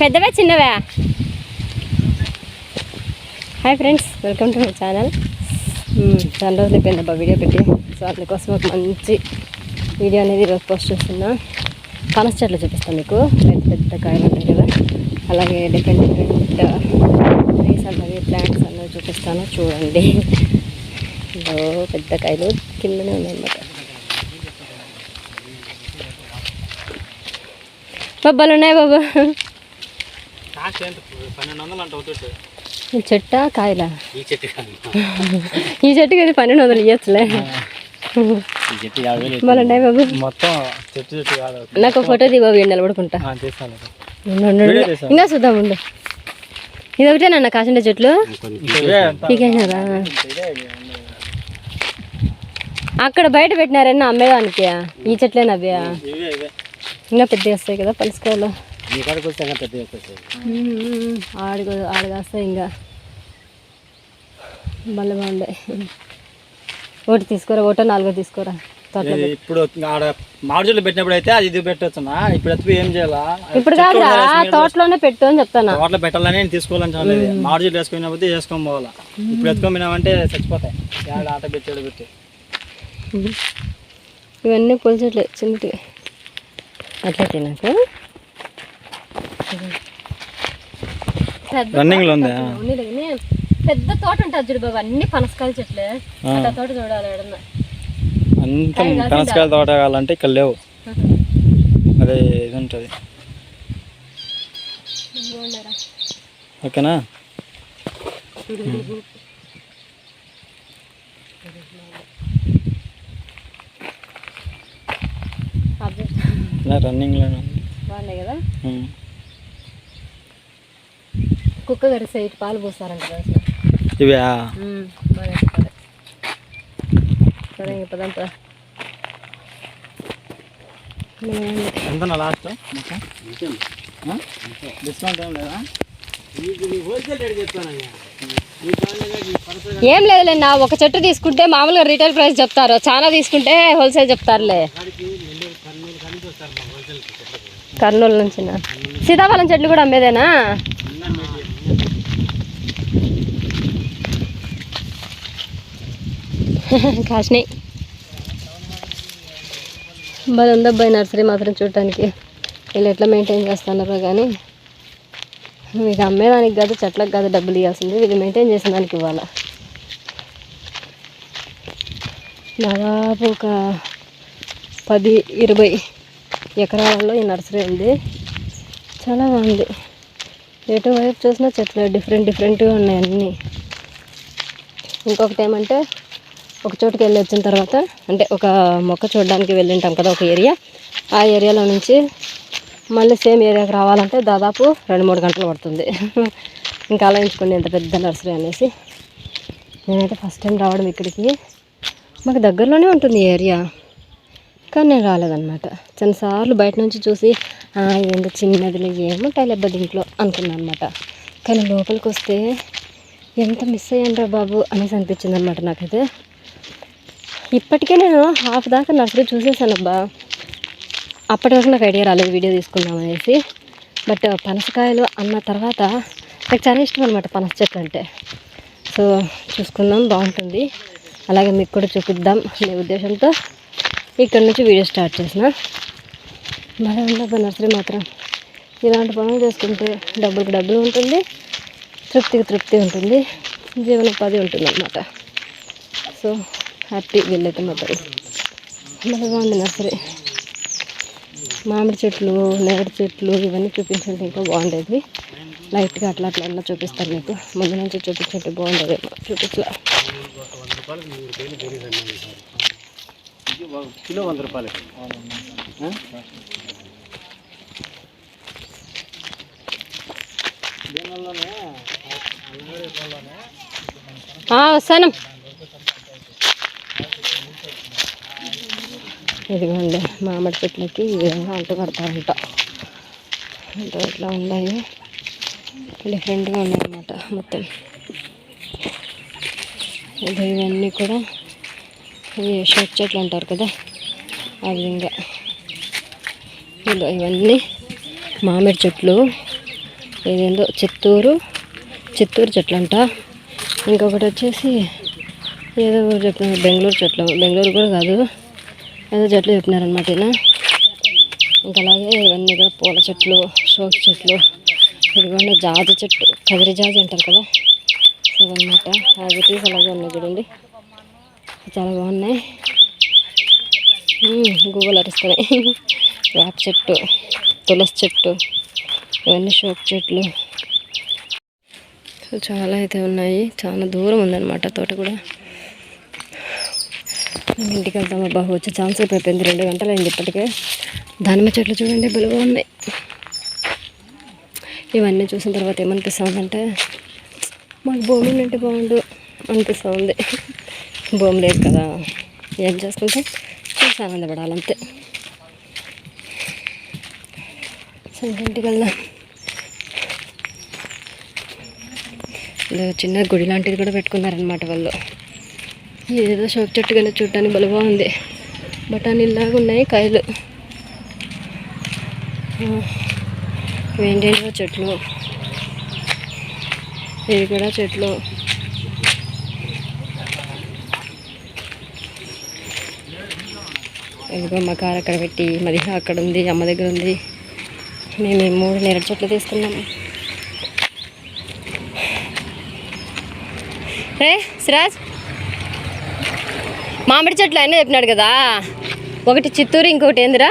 పెద్దవే చిన్నవే? Hi friends welcome to my channel చాలా రోజులు అయిపోయింది అబ్బా వీడియో పెట్టి. సో అందుకోసం ఒక మంచి వీడియో అనేది ఈరోజు పోస్ట్ చేస్తున్నా. పనస చెట్లు చూపిస్తాను మీకు. పెద్ద పెద్ద కాయలు ఉంటాయి కదా. అలాగే డిఫరెంట్ డిఫరెంట్ ట్రీస్ అన్నవి ప్లాంట్స్ అన్నవి చూపిస్తాను. చూడండి. ఇందులో పెద్ద కాయలు కిందనే ఉన్నాయన్నమాట. బొబ్బలు ఉన్నాయి బాబు కాస్ట్ ఎంత పన్నెండు వందలు అంట ఒకటి ఈ చెట్ట కాయలా? ఈ చెట్టు కాదు. ఈ చెట్టుకి అది పన్నెండు వందలు ఇవ్వచ్చులే ఉన్నాయి బాబు మొత్తం చెట్టు చెట్టు కాదు. నాకు ఫోటో ది బాబు ఈడ నిలబడుకుంటా. ఇంకా చూద్దాం ఉండు. ఇది ఒకటే నన్న కాసిండే చెట్లు? పీకేసినారా అక్కడ బయట పెట్టినారన్న అమ్మేదానికి ఈ చెట్లేనా అవి ఇంకా పెద్దగా వస్తాయి కదా పనసకాయలు మీ కాడికి వస్తే వస్తాయి ఆడిగో ఆడిగొస్తాయి ఇంకా. మళ్ళీ బాగుండే. ఒకటి తీసుకోరా ఒకటో నాలుగో తీసుకోరా. తోటలో ఇప్పుడు ఆడ మామిడి పెట్టినప్పుడు అయితే అది ఇది పెట్టొచ్చునా? ఇప్పుడు ఎత్తుకు ఏం చేయాలా? ఇప్పుడు కాదురా తోటలోనే పెట్టు అని చెప్తాను? వాటిలో పెట్టాలని నేను తీసుకోవాలని మామిడి చెట్లు వేసుకున్నప్పుడు వేసుకొని పోవాలా? ఇప్పుడు ఎత్తుకోమినామంటే చచ్చిపోతాయి. ఆడ ఆట పెట్టి. పెట్టి ఇవన్నీ చెట్లే చిన్నటివి. అట్లయితే నాకు పెద్ద రన్నింగ్లో ఉందా? పెద్ద తోట ఉంటుంది చూడు బాబు అన్ని పనసకాయల చెట్లే. అట్లా తోట చూడాలి అంత పనసకాయల తోట కావాలంటే ఇక్కడ లేవు. అదే ఇది ఉంటుంది. ఓకేనా? ఇలా రన్నింగ్లో బాగున్నాయి కదా? కుక్క గరిసే ఇటు పాలు పోస్తారంట ఇవే. సరే ఇంక ఎంత లాస్ట్? డిస్కౌంట్ ఏం లేదా? ఏం లేదులే నా ఒక చెట్టు తీసుకుంటే మామూలుగా రీటైల్ ప్రైస్ చెప్తారు. చాలా తీసుకుంటే హోల్సేల్ చెప్తారులే. కర్నూలు నుంచి సీతాఫలం చెట్లు కూడా అమ్మేదేనా? కాసినాయి బాగా ఉందబ్బాయి నర్సరీ మాత్రం చూడటానికి? వీళ్ళు ఎట్లా మెయింటైన్ చేస్తున్నారో కానీ మీకు అమ్మేదానికి కాదు చెట్లకు కాదు డబ్బులు ఇవ్వాల్సింది. వీళ్ళు మెయింటైన్ చేసిన దానికి ఇవ్వాలా? దాదాపు ఒక పది ఇరవై ఎకరాలలో ఈ నర్సరీ ఉంది. చాలా బాగుంది. ఎటు వైపు చూసినా చెట్లు డిఫరెంట్ డిఫరెంట్గా ఉన్నాయి అన్నీ. ఇంకొకటి ఏమంటే ఒక చోటుకి వెళ్ళి వచ్చిన తర్వాత అంటే ఒక మొక్క చూడడానికి వెళ్ళింటాం కదా ఒక ఏరియా. ఆ ఏరియాలో నుంచి మళ్ళీ సేమ్ ఏరియాకి రావాలంటే దాదాపు రెండు మూడు గంటలు పడుతుంది. ఇంకా ఆలోచించుకోండి ఎంత పెద్ద నర్సరీ అనేసి. నేనైతే ఫస్ట్ టైం రావడం ఇక్కడికి. మాకు దగ్గరలోనే ఉంటుంది ఈ ఏరియా కానీ నేను రాలేదన్నమాట. చాలాసార్లు బయట నుంచి చూసి "ఆ, ఇదేందో చిన్నదిలే ఏముంటాయి లేబ్బా దీంట్లో అనుకున్నాను అనమాట కానీ లోపలికి వస్తే ఎంత మిస్ అయ్యాను బాబు అనేసి అనిపించింది అనమాట నాకైతే. ఇప్పటికే నేను హాఫ్ దాకా నర్సరీ చూసేసాను అబ్బా అప్పటి వరకు నాకు ఐడియా రాలేదు వీడియో తీసుకుందాం అనేసి. బట్ uh, పనసకాయలు అన్న తర్వాత నాకు చాలా ఇష్టం అనమాట పనస చెట్లు అంటే. సో చూసుకుందాం బాగుంటుంది. అలాగే మీకు కూడా చూపిద్దాం అనే ఉద్దేశంతో ఇక్కడ నుంచి వీడియో స్టార్ట్ చేసిన. బాగా ఉండదు నర్సరీ మాత్రం. ఇలాంటి పనులు చేసుకుంటే డబ్బులకు డబ్బులు ఉంటుంది తృప్తికి తృప్తి ఉంటుంది జీవనోపాధి ఉంటుంది అన్నమాట సో హ్యాపీ వీళ్ళైతే మాత్రం బాగా బాగుంది నర్సరీ. మామిడి చెట్లు నేరేడు చెట్లు ఇవన్నీ చూపించండి ఇంకా బాగుండేది. లైట్గా అట్లా అట్లా అట్లా చూపిస్తారు మీకు. ముందు నుంచి చూపించండి బాగుండేదేమో చూపించలే. కిలో వంద రూపాయలు. వస్తాను ఇదిగోండి మామిడి చెట్లకి ఈ విధంగా అంటు కడతారంట. అంటే ఇట్లా ఉన్నాయి డిఫరెంట్గా ఉన్నాయన్నమాట మొత్తం. ఇది ఇవన్నీ కూడా ఇవి షర్ట్ చెట్లు అంటారు కదా ఆ విధంగా. ఇదిగో ఇవన్నీ మామిడి చెట్లు ఇదేందో చిత్తూరు చిత్తూరు చెట్లు అంట ఇంకొకటి వచ్చేసి ఏదో చెట్లు బెంగళూరు చెట్లు బెంగళూరు కూడా కాదు. ఏదో చెట్లు చెప్పినారనమాట ఈయన. ఇంకా అలాగే ఇవన్నీ కూడా పూల చెట్లు షోక్ చెట్లు ఇదిగోండి జాజి చెట్టు కదిరి జాజి అంటారు కదా. ఇవన్నమాట. అవి యాజ్ అలాగే ఉన్నాయి చూడండి. చాలా బాగున్నాయి. గూగుల్ అరుస్తున్నాయి వేప చెట్టు తులసి చెట్టు ఇవన్నీ షోక్ చెట్లు. చాలా అయితే ఉన్నాయి. చాలా దూరం ఉందన్నమాట తోట కూడా. ఇంటికి వెళ్తాం అబ్బా. వచ్చే ఛాన్స్ అయిపోయింది రెండు గంటలు అయింది ఇప్పటికే. దానిమ్మ చెట్లు చూడండి బలుగా ఉన్నాయి. ఇవన్నీ చూసిన తర్వాత ఏమనిపిస్తుందంటే మాకు భూమి ఉంటే బాగుండు అనిపిస్తుంది. భూమి లేదు కదా. ఏం చేసుకుంటే చూసి ఆనందపడాలంతే సో ఇంటికి వెళ్దాం. చిన్న గుడి లాంటిది కూడా పెట్టుకున్నారనమాట వాళ్ళు. ఏదో షోక్ చెట్టు కానీ చూడటానికి బలబా ఉంది బఠానీలాగా ఉన్నాయి కాయలు. ఏంటేంటో చెట్లు. ఇవి కూడా చెట్లు. ఇదిగో మా కారు అక్కడ పెట్టి మదిహా అక్కడ ఉంది అమ్మ దగ్గర ఉంది. మేము ఈ మూడు నేరేడు చెట్లు తీసుకున్నాము రే సిరాజ్! మామిడి చెట్లు అయినా చెప్పినాడు కదా. ఒకటి చిత్తూరు ఇంకొకటి ఏందిరా?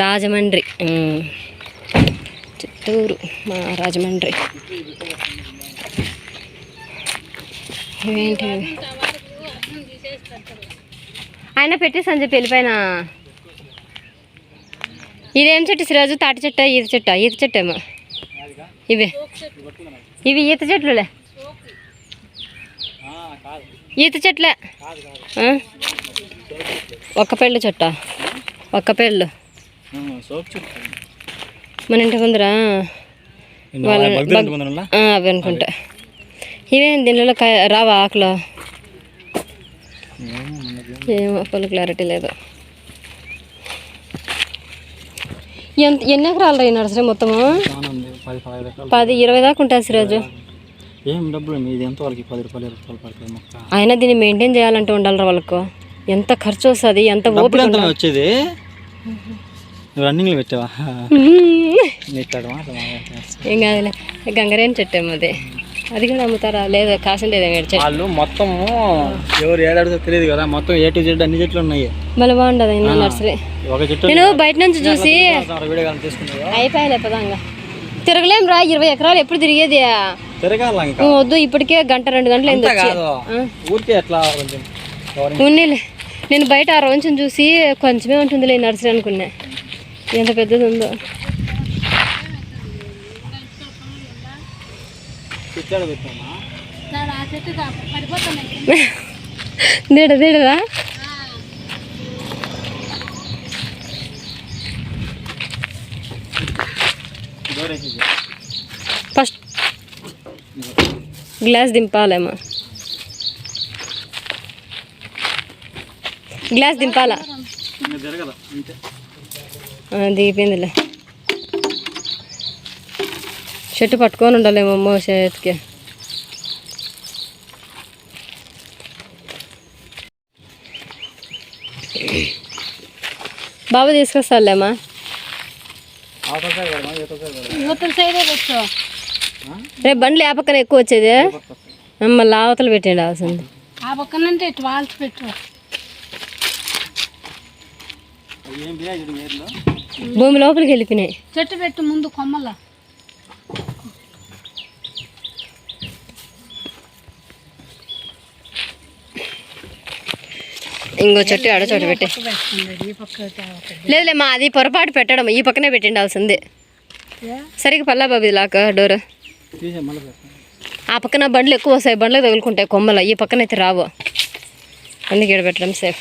రాజమండ్రి. చిత్తూరు మా రాజమండ్రి. ఏంటి? ఆయన పెట్టేసి అని చెప్పి వెళ్ళిపోయినా. ఇదేం చెట్టు సిరాజు? తాటి చెట్ట ఈత చెట్ట? ఈత చెట్టు ఏమో ఇవి. ఇవి ఈత చెట్లులే. ఈత చెట్లే? ఒక్క పెళ్ళు చెట్ట? ఒక్క పెళ్ళు. మన ఇంటి ముందరా? అవి అనుకుంటా. ఇవేం దీనిలో రావా ఆకులు? ఏమో ఫుల్ క్లారిటీ లేదు. ఎంత ఎన్ని ఎకరాలు రా నర్సరీ మొత్తము? పది ఇరవై దాకా ఉంటుంది సిరాజు ఏం డబ్బులు మీది ఎంత వాళ్ళకి? పది రూపాయలు ఇరవై రూపాయలు పడుతుంది మొక్క అయినా దీన్ని మెయింటైన్ చేయాలంటే ఉండాలిరా వాళ్ళకు. ఎంత ఖర్చు వస్తుంది ఎంత డబ్బులు ఎంత ఉండాలి. వచ్చేది? నువ్వు రన్నింగ్లో పెట్టావా? ఏం కాదులే. గంగరేని చెట్టేమో అది. అది కూడా అమ్ముతారా? లేదా కాసిండేదే చెట్టు. వాళ్ళు మొత్తం ఎవరు ఏడాడుతో తెలియదు కదా. మొత్తం ఏ టు జెడ్ అన్ని చెట్లు ఉన్నాయి. మళ్ళీ బాగుండదు ఇంకా నర్సరీ? ఒక చెట్టు నేను బయట నుంచి చూసి అయిపోయాలే పదంగా తిరగలేం రా ఇరవై ఎకరాలు ఎప్పుడు తిరిగేది? తిరగాల ఇంకా. నువ్వు వద్దు ఇప్పటికే గంట రెండు గంటలు అంతా అయింది కాదు ఊరికే ఎట్లా కొంచెం కవరింగ్ ఉన్నీలే నేను బయట ఆ రోజు చూసి కొంచెమే ఉంటుందిలే నర్సరీ అనుకున్నా. ఎంత పెద్దది ఉందో. దీడ దీడదా దూరేసేది ఫస్ట్ గ్లాస్ దింపాలేమో గ్లాస్ దింపాలా? దిగిపోయిందిలే. చెట్టు పట్టుకొని ఉండాలేమో అమ్మో చేతికి. బాబు తీసుకొస్తాలేమ్మా సైడ్ రేపు బండ్లు ఆ పక్కన ఎక్కువ వచ్చేది? మళ్ళీ ఆవతలు పెట్టండి అవసరం ఆ పక్కనంటే ఇటు వాల్చి పెట్టు. భూమి లోపలికి వెళ్ళిపోయినాయి. చెట్టు పెట్టు ముందు కొమ్మల. ఇంకో చెట్టు ఆడ చోట పెట్టి. లేదులే మా అది పొరపాటు పెట్టడం ఈ పక్కనే పెట్టిండాల్సింది? సరిగ్గా పల్లా బాబు లాక డోర్. ఆ పక్కన బండ్లు ఎక్కువ వస్తాయి బండ్లకు తగులుకుంటాయి కొమ్మలు. ఈ పక్కన అయితే రావు. అందుకే పెట్టడం సేఫ్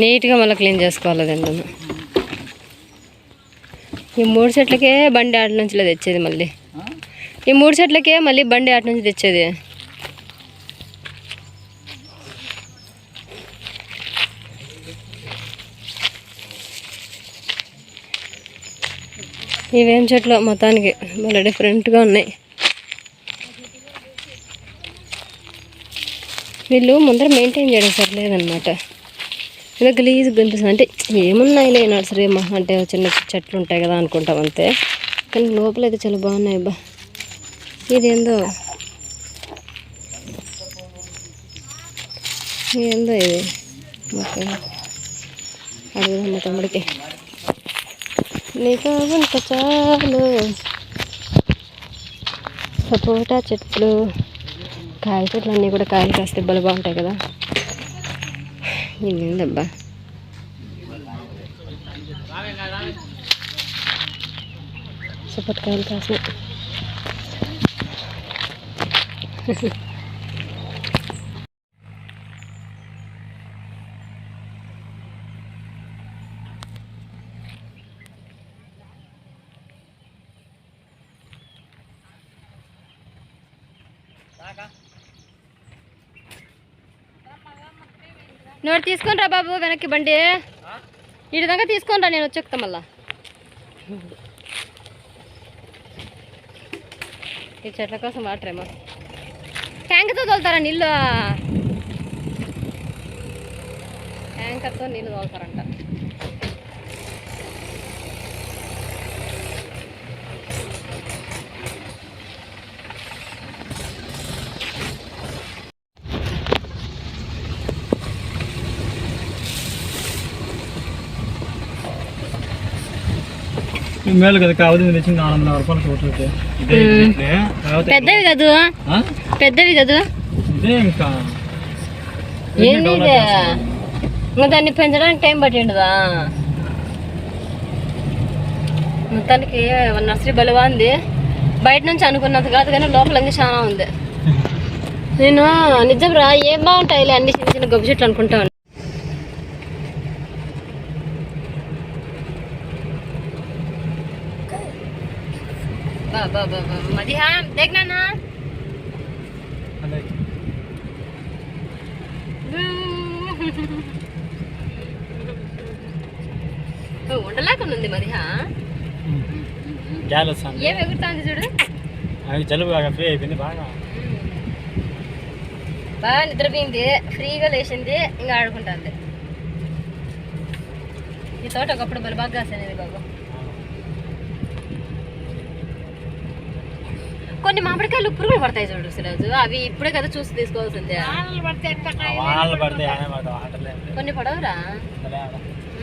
నీట్గా మళ్ళీ క్లీన్ చేసుకోవాలి దాన్ని ఈ మూడు చెట్లకే బండి ఆట నుంచి తెచ్చేది మళ్ళీ. ఈ మూడు చెట్లకే మళ్ళీ బండి ఆట నుంచి తెచ్చేది. ఇవేం చెట్లు? మొత్తానికి మళ్ళీ డిఫరెంట్గా ఉన్నాయి. వీళ్ళు ముందర మెయింటైన్ చేయడం సరిలేదనమాట ఇలా గలీజ్గా కనిపిస్తుంది అంటే ఏమున్నాయిలే నర్సరీ మా అంటే చిన్న చెట్లు ఉంటాయి కదా అనుకుంటాం అంతే. కానీ లోపల అయితే చాలా బాగున్నాయి అబ్బా. ఇదేందో? ఏందో ఇది? మొక్క అడుగుదాం మా తమ్ముడికి. నీకు వంట చాలు సపోటా చెట్లు కాయ చెట్లు అన్నీ కూడా కాయలు కాస్తే బలు బాగుంటాయి కదా. ఏందబ్బా సపోటా కాయలు కాసినాయి నువ్వు తీసుకొని రా బాబు వెనక్కి బండి. ఈ విధంగా తీసుకొని రా నేను వచ్చేస్తా మళ్ళా. ఈ చెట్ల కోసం వాటర్ ఏమో ట్యాంక్తో తోలుతారా నీళ్ళు? ట్యాంకర్తో నీళ్ళు తోలుతారంట. మేలు కదా కావాలి తెచ్చి నాలుగు వందల రూపాయలు చూడలేదు ఇదే ఇదే. తర్వాత పెద్దవి కదూ? పెద్దవి కదూ? ఇదే ఇంకా. ఏంది ఇది? ఇంకా దాన్ని పెంచడానికి టైం పట్టిండదా? మొత్తానికి నర్సరీ బలి బాగుంది బయట నుంచి అనుకున్నంత కాదు కానీ లోపల ఇంకా చాలా ఉంది. నేను నిజం రా ఏం బాగుంటాయిలే అన్ని చిన్న చిన్న గొప్ప చెట్లు అనుకుంటా ఉన్నా. బా బా మదిహా దేఖ్నా అదే. ఉండలేకుండా ఉంది మదిహా గ్యాస్ వస్తుంది ఏం ఎగురుతుంది చూడు అవి జలుబు బాగా ఫ్రీ అయిపోయింది బాగా బాగా నిద్రపోయింది ఫ్రీగా లేచింది ఇంకా ఆడుకుంటుంది ఈ తోట ఒకప్పుడు బలి బాగా కాసేది బాబు కొన్ని మామిడికాయలు పురుగులు పడతాయి చూడు సిరాజు. అవి ఇప్పుడే కదా చూసి తీసుకోవాల్సిందే. వానలు పడితే ఎంత ఆ కాయలు వానలు పడితే ఆనే పడతాయి వాటర్లే కొన్ని పడవరా.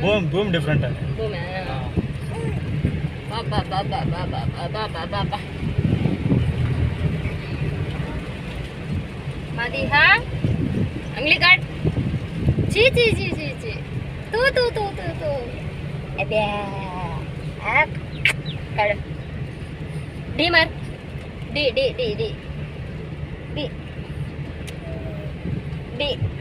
భూమి భూమి డిఫరెంట్ అది. భూమి. బాబా బాబా బాబా బాబా బాబా మదిహా అంగ్లీ కాట్ చీ చీ చీ చీ చీ. తూ తూ తూ తూ తూ. అదే యాక్ కడ. D đi đi đi đi. Đi. Đi.